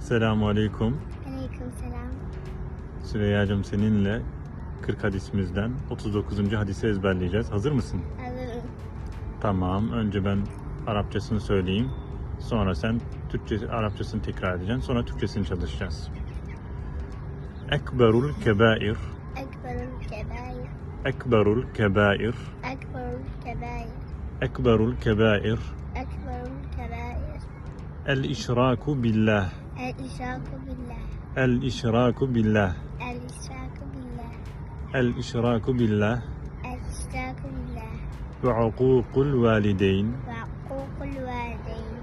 Esselamu Aleyküm. Aleyküm selam. Süreyya'cığım seninle 40 hadisimizden 39. hadisi ezberleyeceğiz. Hazır mısın? Hazırım. Tamam. Önce ben Arapçasını söyleyeyim. Sonra sen Türkçe, Arapçasını tekrar edeceksin. Sonra Türkçesini çalışacağız. Ekberul kebair. Ekberul kebair. Ekberul kebair. Ekberul kebair. Ekberul kebair. Ekberul kebair. El işraku billah. El işraku billah. El işraku billah. El işraku billah. El işraku billah. El işraku billah. Ve ukukul valideyn. Ve hukukul valideyn.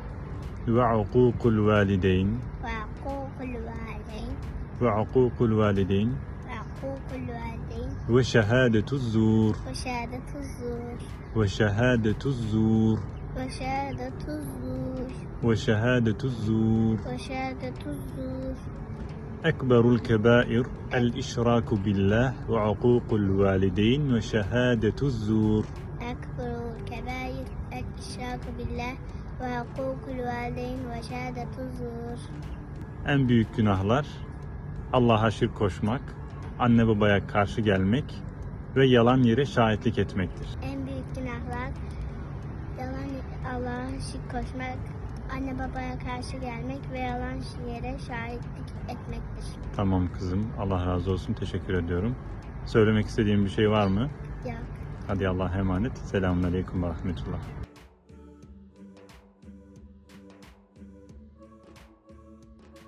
Ve ukukul valideyn. Ve hukukul valideyn. Ve ukukul valideyn. Ve hukukul valideyn. Ve şehadetu zur. Ve şehadetu zur. Ve şehadetu zur. Ve şehadetu zur. Ve şehadetu zur. Ve şehadetu zur. Ekberul kebair el işraku billah ve ukukul valideyn ve şehadetu zur. أكبر الكبائر الإشراك بالله وحقوق الوالدين وشهادة الزور En büyük günahlar Allah'a şirk koşmak, anne babaya karşı gelmek ve yalan yere şahitlik etmektir. En büyük günahlar yalan Allah'a şirk koşmak, anne babaya karşı gelmek ve yalan yere şahitlik etmektir. Tamam kızım. Allah razı olsun. Teşekkür ediyorum. Söylemek istediğin bir şey var mı? Yok. Hadi Allah'a emanet. Selamun Aleyküm ve Rahmetullah.